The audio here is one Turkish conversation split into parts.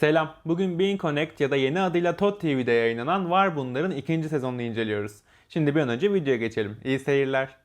Selam. Bugün Bean Connect ya da yeni adıyla Tot TV'de yayınlanan Var Bunların ikinci sezonunu inceliyoruz. Şimdi bir an önce videoya geçelim. İyi seyirler.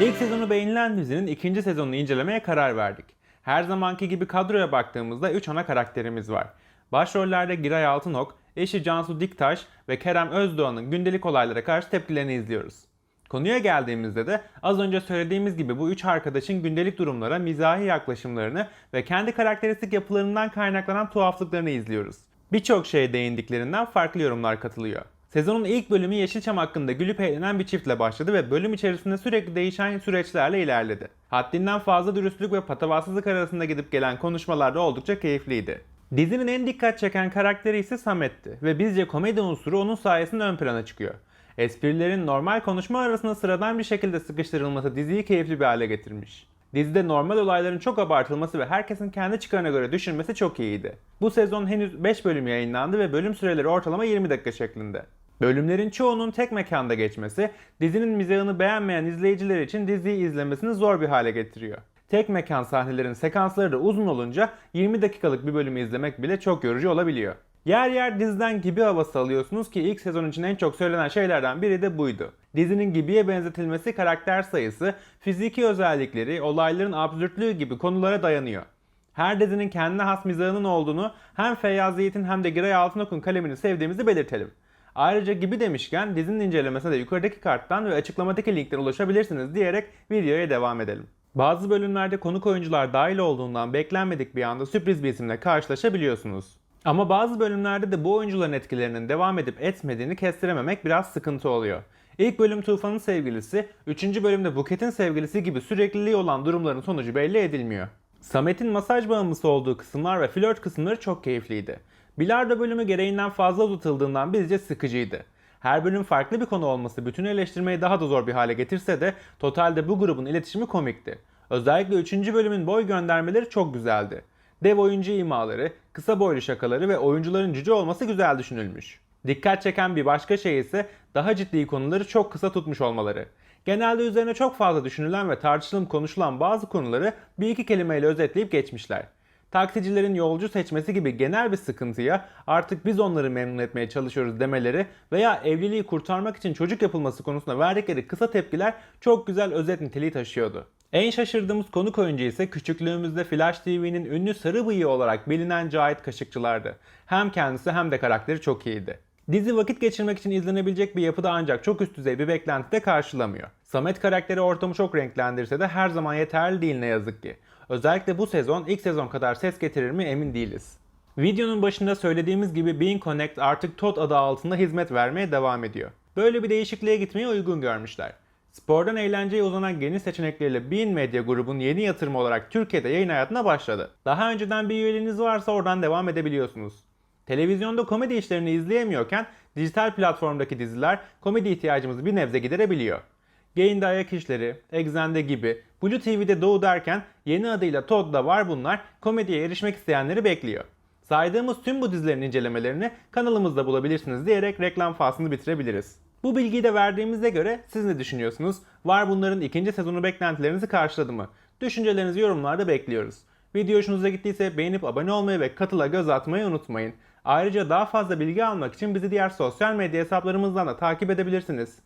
İlk sezonu beğenilen dizinin ikinci sezonunu incelemeye karar verdik. Her zamanki gibi kadroya baktığımızda 3 ana karakterimiz var. Başrollerde Giray Altınok, eşi Cansu Diktaş ve Kerem Özdoğan'ın gündelik olaylara karşı tepkilerini izliyoruz. Konuya geldiğimizde de az önce söylediğimiz gibi bu üç arkadaşın gündelik durumlara mizahi yaklaşımlarını ve kendi karakteristik yapılarından kaynaklanan tuhaflıklarını izliyoruz. Birçok şeye değindiklerinden farklı yorumlar katılıyor. Sezonun ilk bölümü Yeşilçam hakkında gülüp eğlenen bir çiftle başladı ve bölüm içerisinde sürekli değişen süreçlerle ilerledi. Haddinden fazla dürüstlük ve patavatsızlık arasında gidip gelen konuşmalar da oldukça keyifliydi. Dizinin en dikkat çeken karakteri ise Samet'ti ve bizce komedi unsuru onun sayesinde ön plana çıkıyor. Esprilerin normal konuşma arasında sıradan bir şekilde sıkıştırılması diziyi keyifli bir hale getirmiş. Dizide normal olayların çok abartılması ve herkesin kendi çıkarına göre düşünmesi çok iyiydi. Bu sezon henüz 5 bölüm yayınlandı ve bölüm süreleri ortalama 20 dakika şeklinde. Bölümlerin çoğunun tek mekanda geçmesi, dizinin mizahını beğenmeyen izleyiciler için diziyi izlemesini zor bir hale getiriyor. Tek mekan sahnelerin sekansları da uzun olunca 20 dakikalık bir bölümü izlemek bile çok yorucu olabiliyor. Yer yer diziden gibi havası alıyorsunuz ki ilk sezon için en çok söylenen şeylerden biri de buydu. Dizinin Gibi'ye benzetilmesi karakter sayısı, fiziki özellikleri, olayların absürtlüğü gibi konulara dayanıyor. Her dizinin kendine has mizahının olduğunu hem Feyyaz Yiğit'in hem de Giray Altınok'un kalemini sevdiğimizi belirtelim. Ayrıca gibi demişken dizinin incelemesine de yukarıdaki karttan ve açıklamadaki linkten ulaşabilirsiniz diyerek videoya devam edelim. Bazı bölümlerde konuk oyuncular dahil olduğundan beklenmedik bir anda sürpriz bir isimle karşılaşabiliyorsunuz. Ama bazı bölümlerde de bu oyuncuların etkilerinin devam edip etmediğini kestirememek biraz sıkıntı oluyor. İlk bölüm Tufan'ın sevgilisi, 3. bölümde Buket'in sevgilisi gibi sürekliliği olan durumların sonucu belli edilmiyor. Samet'in masaj bağımlısı olduğu kısımlar ve flört kısımları çok keyifliydi. Bilardo bölümü gereğinden fazla uzatıldığından bizce sıkıcıydı. Her bölüm farklı bir konu olması bütün eleştirmeyi daha da zor bir hale getirse de totalde bu grubun iletişimi komikti. Özellikle 3. bölümün boy göndermeleri çok güzeldi. Dev oyuncu imaları, kısa boylu şakaları ve oyuncuların cüce olması güzel düşünülmüş. Dikkat çeken bir başka şey ise daha ciddi konuları çok kısa tutmuş olmaları. Genelde üzerine çok fazla düşünülen ve tartışılıp konuşulan bazı konuları bir iki kelimeyle özetleyip geçmişler. Taksicilerin yolcu seçmesi gibi genel bir sıkıntıya artık biz onları memnun etmeye çalışıyoruz demeleri veya evliliği kurtarmak için çocuk yapılması konusunda verdikleri kısa tepkiler çok güzel özet niteliği taşıyordu. En şaşırdığımız konuk oyuncu ise küçüklüğümüzde Flash TV'nin ünlü sarı bıyığı olarak bilinen Cahit Kaşıkçılardı. Hem kendisi hem de karakteri çok iyiydi. Dizi vakit geçirmek için izlenebilecek bir yapıda ancak çok üst düzey bir beklenti de karşılamıyor. Samet karakteri ortamı çok renklendirse de her zaman yeterli değil ne yazık ki. Özellikle bu sezon ilk sezon kadar ses getirir mi emin değiliz. Videonun başında söylediğimiz gibi Bean Connect artık TOT adı altında hizmet vermeye devam ediyor. Böyle bir değişikliğe gitmeyi uygun görmüşler. Spordan eğlenceye uzanan geniş seçenekleriyle Bean Media grubun yeni yatırımı olarak Türkiye'de yayın hayatına başladı. Daha önceden bir üyeliğiniz varsa oradan devam edebiliyorsunuz. Televizyonda komedi işlerini izleyemiyorken dijital platformdaki diziler komedi ihtiyacımızı bir nebze giderebiliyor. Gain'de Ayak İşleri, Exxen'de gibi, Blue TV'de Doğu derken yeni adıyla Todd'da var bunlar komediye erişmek isteyenleri bekliyor. Saydığımız tüm bu dizilerin incelemelerini kanalımızda bulabilirsiniz diyerek reklam faslını bitirebiliriz. Bu bilgiyi de verdiğimize göre siz ne düşünüyorsunuz? Var bunların ikinci sezonu beklentilerinizi karşıladı mı? Düşüncelerinizi yorumlarda bekliyoruz. Video hoşunuza gittiyse beğenip abone olmayı ve katıla göz atmayı unutmayın. Ayrıca daha fazla bilgi almak için bizi diğer sosyal medya hesaplarımızdan da takip edebilirsiniz.